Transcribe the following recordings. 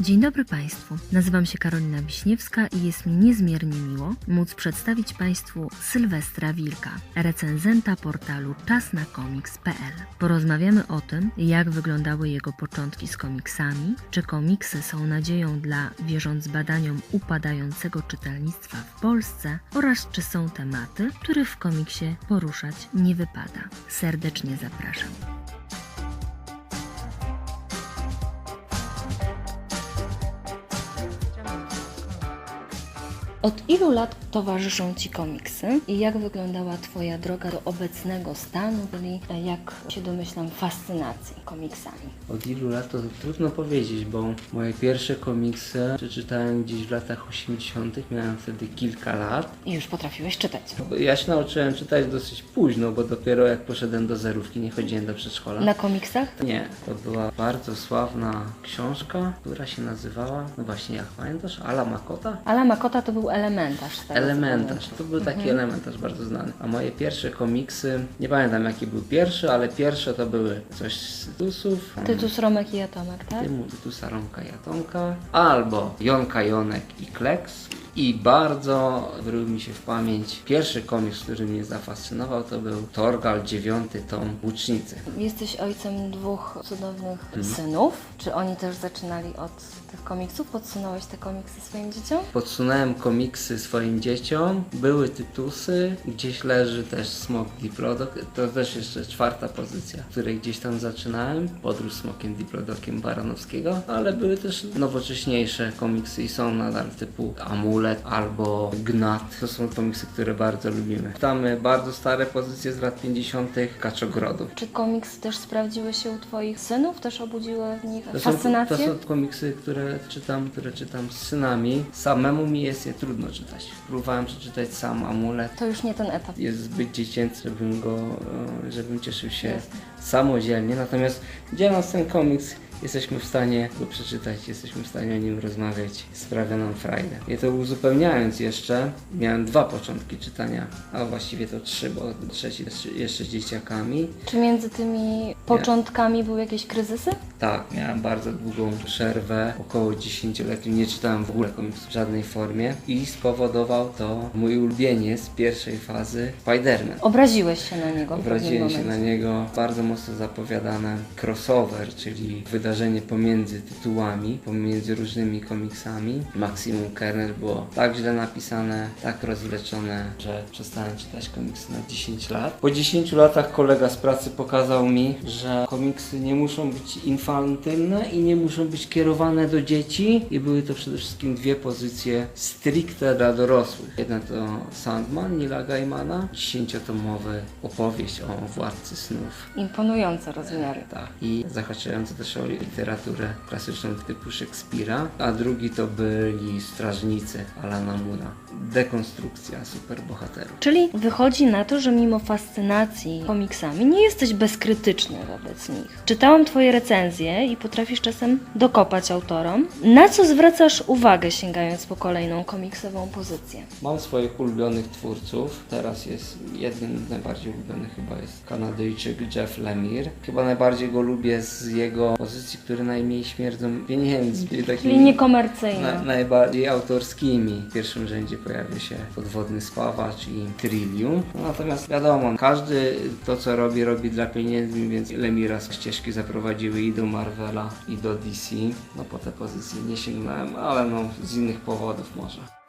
Dzień dobry Państwu. Nazywam się Karolina Wiśniewska i jest mi niezmiernie miło móc przedstawić Państwu Sylwestra Wilka, recenzenta portalu czasnakomiks.pl. Porozmawiamy o tym, jak wyglądały jego początki z komiksami, czy komiksy są nadzieją dla, wierząc badaniom upadającego czytelnictwa w Polsce oraz czy są tematy, których w komiksie poruszać nie wypada. Serdecznie zapraszam. Od ilu lat towarzyszą Ci komiksy i jak wyglądała Twoja droga do obecnego stanu, czyli jak się domyślam fascynacji komiksami? Od ilu lat to trudno powiedzieć, bo moje pierwsze komiksy przeczytałem gdzieś w latach 80. Miałem wtedy kilka lat. I już potrafiłeś czytać. Ja się nauczyłem czytać dosyć późno, bo dopiero jak poszedłem do zerówki, nie chodziłem do przedszkola. Na komiksach? Nie, to była bardzo sławna książka, która się nazywała, no właśnie jak pamiętasz, Ala Makota? Ala Makota to był elementarz. co Elementarz, pamiętam. to był taki elementarz bardzo znany. A moje pierwsze komiksy, nie pamiętam jaki był pierwszy, ale pierwsze to były coś z Tytusów. Tytus Romek i Atomek, tak? Tytusa, Romka i Atomka, albo Jonka, Jonek i Kleks. I bardzo wrył mi się w pamięć pierwszy komiks, który mnie zafascynował, to był Torgal, dziewiąty tom Łucznicy. Jesteś ojcem dwóch cudownych Mhm. synów. Czy oni też zaczynali od tych komiksów? Podsunąłeś te komiksy swoim dzieciom? Podsunąłem komiksy swoim dzieciom, były Tytusy, gdzieś leży też Smok Diplodok, to też jeszcze czwarta pozycja, w której gdzieś tam zaczynałem, Podróż Smokiem Diplodokiem Baranowskiego, ale były też nowocześniejsze komiksy i są nadal typu Amulet albo Gnat, to są komiksy, które bardzo lubimy. Czytamy bardzo stare pozycje z lat 50. Kaczogrodu. Czy komiksy też sprawdziły się u Twoich synów? Też obudziły w nich To są, fascynację? to są komiksy, które czytam, które czytam z synami. Samemu mi jest je trudno czytać. Próbowałem przeczytać sam Amulet. To już nie ten etap. Jest zbyt dziecięcy, żebym go, e, żebym cieszył się samodzielnie. Natomiast dzieląc ten komiks, jesteśmy w stanie go przeczytać, jesteśmy w stanie o nim rozmawiać. Sprawia nam frajdę. I to uzupełniając jeszcze, miałem dwa początki czytania, a właściwie to trzy, bo trzeci jeszcze- jeszcze z dzieciakami. Czy między tymi początkami były jakieś kryzysy? Tak, miałem bardzo długą przerwę, około 10-letnią, nie czytałem w ogóle komiksów w żadnej formie i spowodował to mój ulubieniec z pierwszej fazy Spider-Man. Obraziłeś się na niego Obraziłem się na niego bardzo mocno zapowiadane crossover, czyli wydarzenie pomiędzy tytułami, pomiędzy różnymi komiksami. Maximum Kernel było tak źle napisane, tak rozwleczone, że przestałem czytać komiksy na 10 lat. Po 10 latach kolega z pracy pokazał mi, że komiksy nie muszą być infantylne i nie muszą być kierowane do dzieci i były to przede wszystkim dwie pozycje stricte dla dorosłych. Jedna to Sandman Nila Gaimana, 10-tomowy opowieść o Władcy Snów. Imponujące rozmiary. Tak. I zahaczające też o literaturę klasyczną typu Szekspira, a drugi to byli Strażnicy Alana Mura. Dekonstrukcja superbohaterów. Czyli wychodzi na to, że mimo fascynacji komiksami nie jesteś bezkrytyczny wobec nich. Czytałam Twoje recenzje i potrafisz czasem dokopać autorom. Na co zwracasz uwagę sięgając po kolejną komiksową pozycję? Mam swoich ulubionych twórców. Teraz jest jednym z najbardziej ulubionych chyba jest Kanadyjczyk Jeff Lemire. Chyba najbardziej go lubię z jego pozycji, które najmniej śmierdzą pieniędzmi. Czyli Takimi niekomercyjne. na, najbardziej autorskimi. W pierwszym rzędzie pojawia się Podwodny Spawacz i Trillium. No, natomiast wiadomo, każdy to co robi, robi dla pieniędzy, więc Lemira z ścieżki zaprowadziły i do Marvela, i do DC. No po te pozycje nie sięgnąłem, ale no z innych powodów może.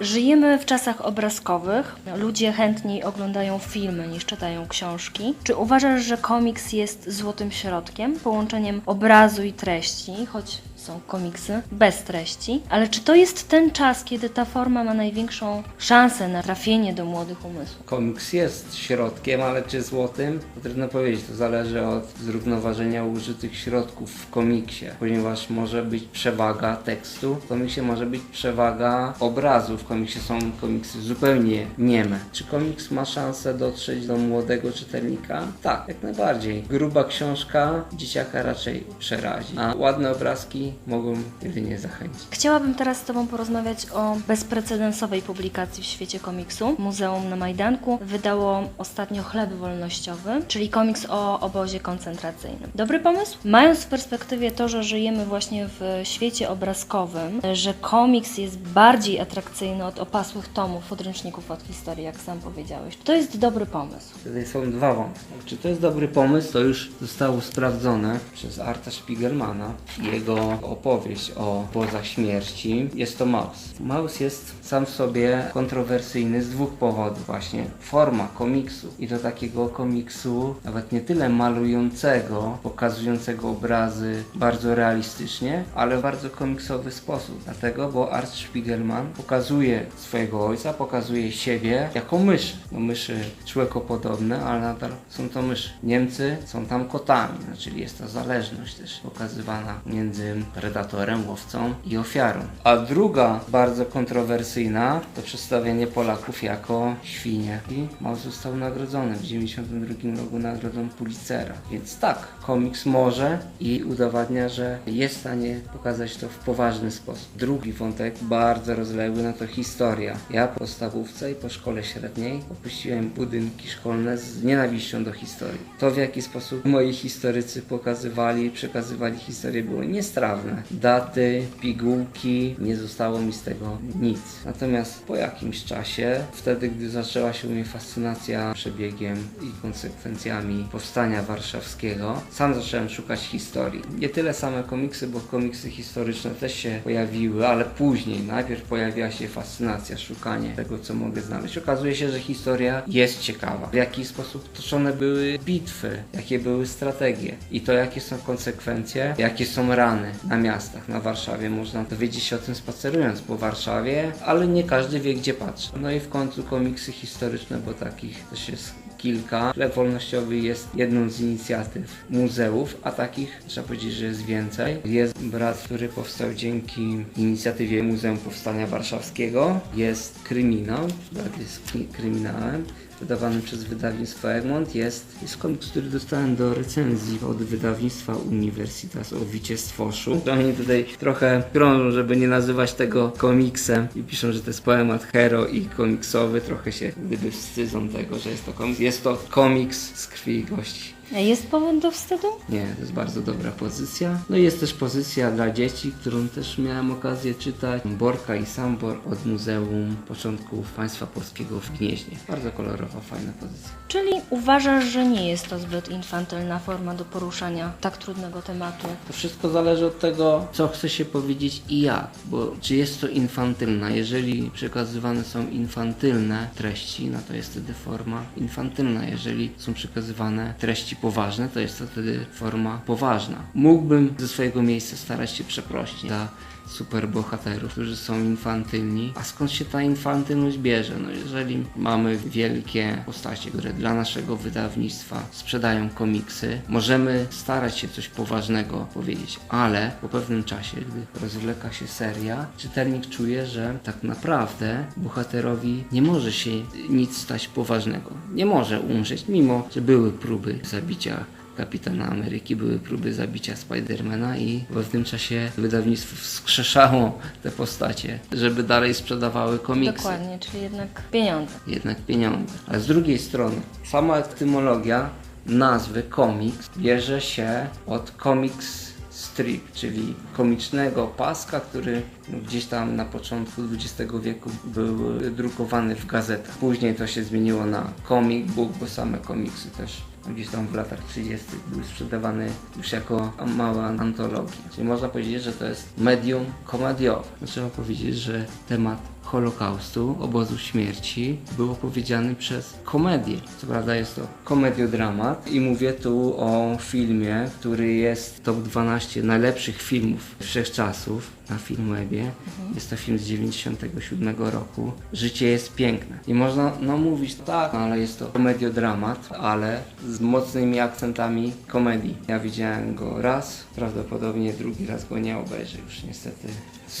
Żyjemy w czasach obrazkowych. Ludzie chętniej oglądają filmy niż czytają książki. Czy uważasz, że komiks jest złotym środkiem, połączeniem obrazu i treści, choć są komiksy bez treści? Ale czy to jest ten czas, kiedy ta forma ma największą szansę na trafienie do młodych umysłów? Komiks jest środkiem, ale czy złotym? Trudno powiedzieć, to zależy od zrównoważenia użytych środków w komiksie, ponieważ może być przewaga tekstu, w komiksie może być przewaga obrazu, w komiksie są komiksy zupełnie nieme. Czy komiks ma szansę dotrzeć do młodego czytelnika? Tak, jak najbardziej. Gruba książka dzieciaka raczej przerazi, a ładne obrazki mogą jedynie zachęcić. Chciałabym teraz z Tobą porozmawiać o bezprecedensowej publikacji w świecie komiksu. Muzeum na Majdanku wydało ostatnio Chleb Wolnościowy, czyli komiks o obozie koncentracyjnym. Dobry pomysł? Mając w perspektywie to, że żyjemy właśnie w świecie obrazkowym, że komiks jest bardziej atrakcyjny od opasłych tomów, podręczników od historii, jak sam powiedziałeś. To jest dobry pomysł. Tutaj są dwa wątki. Czy to jest dobry pomysł, to już zostało sprawdzone przez Arta Spiegelmana. Jego opowieść o pozach śmierci jest to Maus. Maus jest sam w sobie kontrowersyjny z dwóch powodów właśnie. Forma komiksu i to takiego komiksu nawet nie tyle malującego, pokazującego obrazy bardzo realistycznie, ale w bardzo komiksowy sposób. Dlatego, bo Art Spiegelman pokazuje swojego ojca, pokazuje siebie jako myszy. No myszy człekopodobne, ale nadal są to myszy. Niemcy są tam kotami, no, czyli jest to zależność też pokazywana między predatorem, łowcą i ofiarą. A druga, bardzo kontrowersyjna, to przedstawienie Polaków jako świnie. I Maus został nagrodzony w 1992 roku nagrodą Pulitzera. Więc tak, komiks może i udowadnia, że jest w stanie pokazać to w poważny sposób. Drugi wątek, bardzo rozległy, no to historia. Ja po podstawówce i po szkole średniej opuściłem budynki szkolne z nienawiścią do historii. To w jaki sposób moi historycy pokazywali, przekazywali historię było niestrawne. Daty, pigułki, nie zostało mi z tego nic. Natomiast po jakimś czasie, wtedy gdy zaczęła się u mnie fascynacja przebiegiem i konsekwencjami powstania warszawskiego, sam zacząłem szukać historii. Nie tyle same komiksy, bo komiksy historyczne też się pojawiły, ale później, najpierw pojawiła się fascynacja, szukanie tego, co mogę znaleźć. Okazuje się, że historia jest ciekawa. W jaki sposób toczone były bitwy, jakie były strategie i to, jakie są konsekwencje, jakie są rany na miastach, na Warszawie. Można dowiedzieć się o tym spacerując po Warszawie, ale nie każdy wie, gdzie patrzy. No i w końcu komiksy historyczne, bo takich też jest kilka. Chleb Wolnościowy jest jedną z inicjatyw muzeów, a takich trzeba powiedzieć, że jest więcej. Jest brat, który powstał dzięki inicjatywie Muzeum Powstania Warszawskiego. Jest kryminał, brat jest kryminałem wydawany przez wydawnictwo Egmont jest, jest komiks, który dostałem do recenzji od wydawnictwa Universitas o Wicie Stwoszu. Oni tutaj trochę krążą, żeby nie nazywać tego komiksem i piszą, że to jest poemat hero i komiksowy. Trochę się gdyby wstydzą tego, że jest to komiks. Jest to komiks z krwi i kości. Jest powód do wstydu? Nie, to jest bardzo dobra pozycja. No i jest też pozycja dla dzieci, którą też miałem okazję czytać. Borka i Sambor od Muzeum Początków Państwa Polskiego w Gnieźnie. Bardzo kolorowa, fajna pozycja. Czyli uważasz, że nie jest to zbyt infantylna forma do poruszania tak trudnego tematu? To wszystko zależy od tego, co chce się powiedzieć i jak, bo czy jest to infantylna. Jeżeli przekazywane są infantylne treści, no to jest wtedy forma infantylna. Jeżeli są przekazywane treści poważne, to jest to wtedy forma poważna. Mógłbym ze swojego miejsca starać się przeprosić za superbohaterów, którzy są infantylni. A skąd się ta infantylność bierze? No jeżeli mamy wielkie postacie, które dla naszego wydawnictwa sprzedają komiksy, możemy starać się coś poważnego powiedzieć, ale po pewnym czasie, gdy rozwleka się seria, czytelnik czuje, że tak naprawdę bohaterowi nie może się nic stać poważnego. Nie może umrzeć, mimo że były próby zabicia Kapitana Ameryki były próby zabicia Spidermana i w pewnym czasie wydawnictwo wskrzeszało te postacie, żeby dalej sprzedawały komiksy. Dokładnie, czyli jednak pieniądze. Jednak pieniądze. Ale z drugiej strony, sama etymologia nazwy komiks bierze się od comics strip, czyli komicznego paska, który gdzieś tam na początku XX wieku był drukowany w gazetach. Później to się zmieniło na comic book, bo same komiksy też gdzieś tam w latach 30. były sprzedawane już jako małe antologii. Czyli można powiedzieć, że to jest medium komediowe. Trzeba powiedzieć, że temat Holokaustu, obozu śmierci był opowiedziany przez komedię. Co prawda jest to komediodramat i mówię tu o filmie, który jest top 12 najlepszych filmów wszechczasów na Filmwebie. Jest to film z 97 roku. Życie jest piękne. I można no mówić tak, ale jest to komediodramat, ale z mocnymi akcentami komedii. Ja widziałem go raz, prawdopodobnie drugi raz go nie obejrzę już niestety.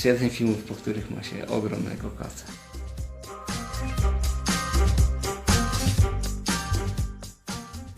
Jeden filmów, po których ma się ogromnego kaca.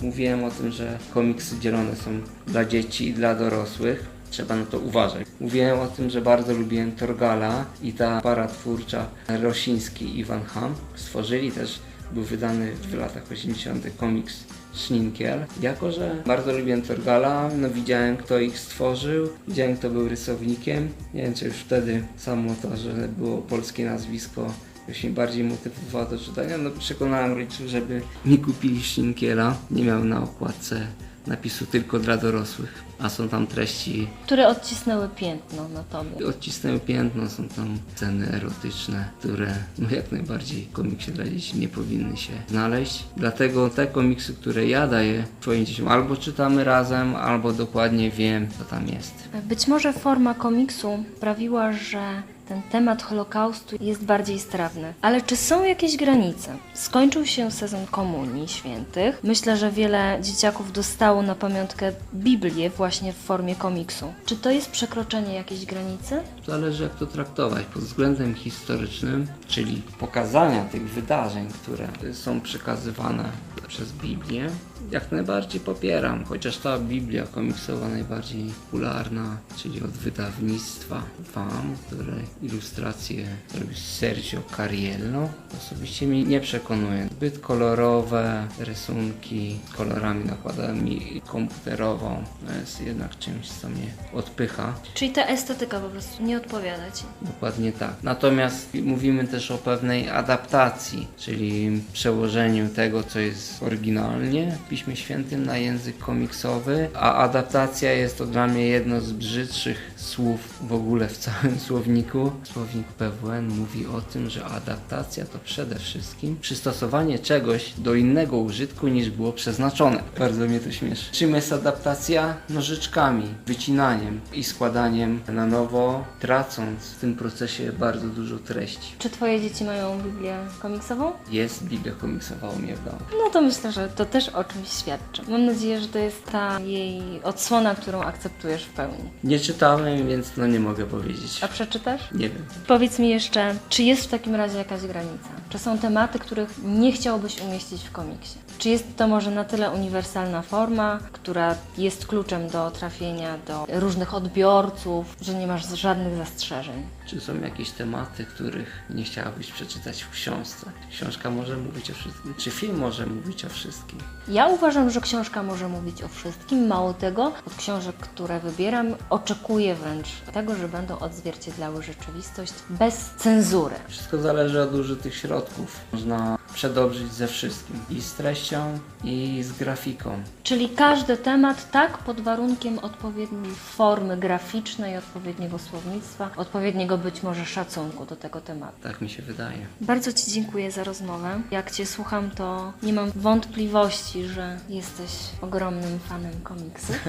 Mówiłem o tym, że komiksy dzielone są dla dzieci i dla dorosłych. trzeba na to uważać. Mówiłem o tym, że bardzo lubiłem Torgala i ta para twórcza Rosiński i Van Ham stworzyli też, był wydany w latach 80. komiks Schninkiel. Jako, że bardzo lubiłem Torgala, no widziałem kto ich stworzył, widziałem kto był rysownikiem. Nie wiem czy już wtedy samo to, że było polskie nazwisko już mnie bardziej motywowało do czytania. No przekonałem rodziców, żeby mi kupili Schninkiela. Nie miał na okładce napisu tylko dla dorosłych, a są tam treści Które odcisnęły piętno na tobie. Odcisnęły piętno, są tam sceny erotyczne, które no jak najbardziej w komiksie dla dzieci nie powinny się znaleźć. Dlatego te komiksy, które ja daję swoim dzieciom, albo czytamy razem, albo dokładnie wiem, co tam jest. Być może forma komiksu sprawiła, że ten temat Holokaustu jest bardziej strawny. Ale czy są jakieś granice? Skończył się sezon Komunii Świętych. Myślę, że wiele dzieciaków dostało na pamiątkę Biblię właśnie w formie komiksu. Czy to jest przekroczenie jakiejś granicy? Zależy jak to traktować pod względem historycznym, czyli pokazania tych wydarzeń, które są przekazywane przez Biblię. Jak najbardziej popieram, chociaż ta Biblia komiksowa najbardziej popularna, czyli od wydawnictwa FAM, które ilustracje robi Sergio Cariello, osobiście mnie nie przekonuje. Zbyt kolorowe rysunki z kolorami nakładanymi komputerową to jest jednak czymś, co mnie odpycha. Czyli ta estetyka po prostu nie odpowiada Ci. Dokładnie tak. Natomiast mówimy też o pewnej adaptacji, czyli przełożeniu tego, co jest oryginalnie Piśmie Świętym na język komiksowy, a adaptacja jest to dla mnie jedno z brzydszych słów w ogóle w całym słowniku. Słownik PWN mówi o tym, że adaptacja to przede wszystkim przystosowanie czegoś do innego użytku niż było przeznaczone. Bardzo mnie to śmieszy. Czym jest adaptacja? Nożyczkami, wycinaniem i składaniem na nowo, tracąc w tym procesie bardzo dużo treści. Czy Twoje dzieci mają Biblię komiksową? Jest Biblia komiksowa u mnie w domu. No to myślę, że to też o czymś świadczy. Mam nadzieję, że to jest ta jej odsłona, którą akceptujesz w pełni. Nie czytałem, więc no nie mogę powiedzieć. A przeczytasz? Nie wiem. Powiedz mi jeszcze, czy jest w takim razie jakaś granica? Czy są tematy, których nie chciałbyś umieścić w komiksie? Czy jest to może na tyle uniwersalna forma, która jest kluczem do trafienia do różnych odbiorców, że nie masz żadnych zastrzeżeń? Czy są jakieś tematy, których nie chciałabyś przeczytać w książce? Książka może mówić o wszystkim. Czy film może mówić o wszystkim? Ja uważam, że książka może mówić o wszystkim. Mało tego, od książek, które wybieram, oczekuję wręcz tego, że będą odzwierciedlały rzeczywistość bez cenzury. Wszystko zależy od użytych środków. Można przedobrzyć ze wszystkim. I z treścią, i z grafiką. Czyli każdy temat, tak, pod warunkiem odpowiedniej formy graficznej, odpowiedniego słownictwa, odpowiedniego być może szacunku do tego tematu. Tak mi się wydaje. Bardzo Ci dziękuję za rozmowę. Jak Cię słucham, to nie mam wątpliwości, że jesteś ogromnym fanem komiksu.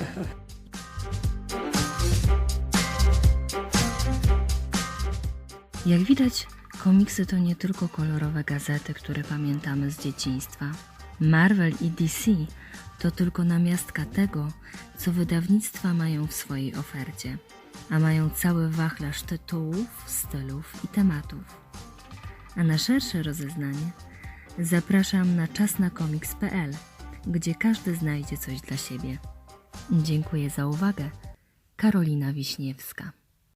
Jak widać, komiksy to nie tylko kolorowe gazety, które pamiętamy z dzieciństwa. Marvel i DC to tylko namiastka tego, co wydawnictwa mają w swojej ofercie, a mają cały wachlarz tytułów, stylów i tematów. A na szersze rozeznanie zapraszam na czasnakomiks.pl, gdzie każdy znajdzie coś dla siebie. Dziękuję za uwagę. Karolina Wiśniewska.